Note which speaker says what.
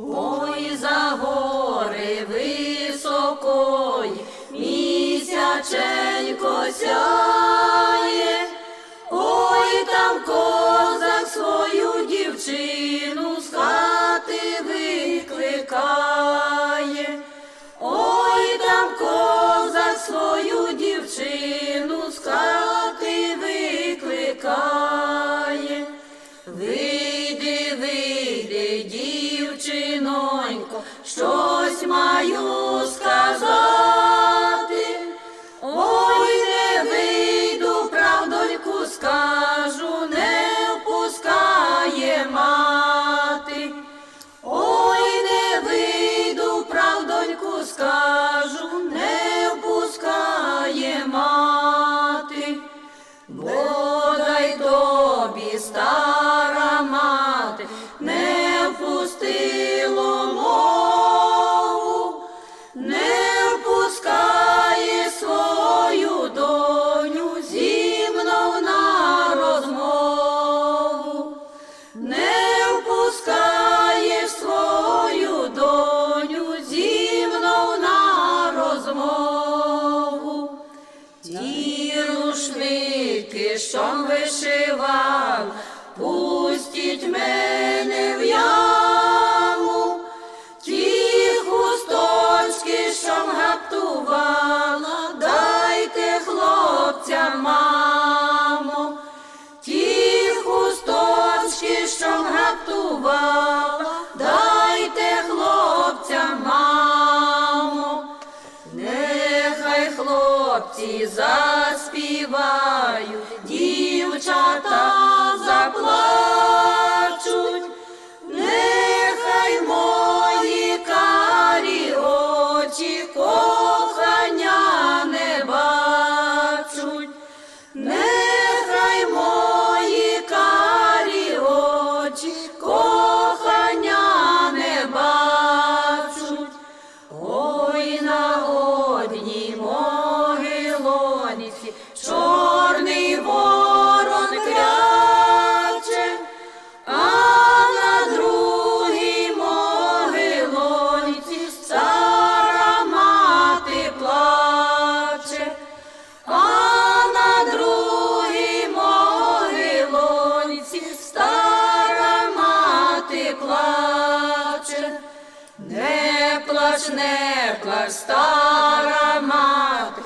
Speaker 1: Ой, за гори високої, місяченько сяє, ой, там козак свою дівчину з хати викликає, ой, там козак свою дівчину з хати викликає. що що вишивав, пустіть мене в яму, ті хусточки, що гаптувала, дайте хлопцям, мамо, ті хусточки, що гаптувала, дайте хлопцям, мамо. Нехай хлопці заспівають, дівчата заплачуть, нехай мої карі очі кохання не бачуть, нехай мої карі очі кохання не бачуть. Ой, на одній могилоніці Не плач, стара мати,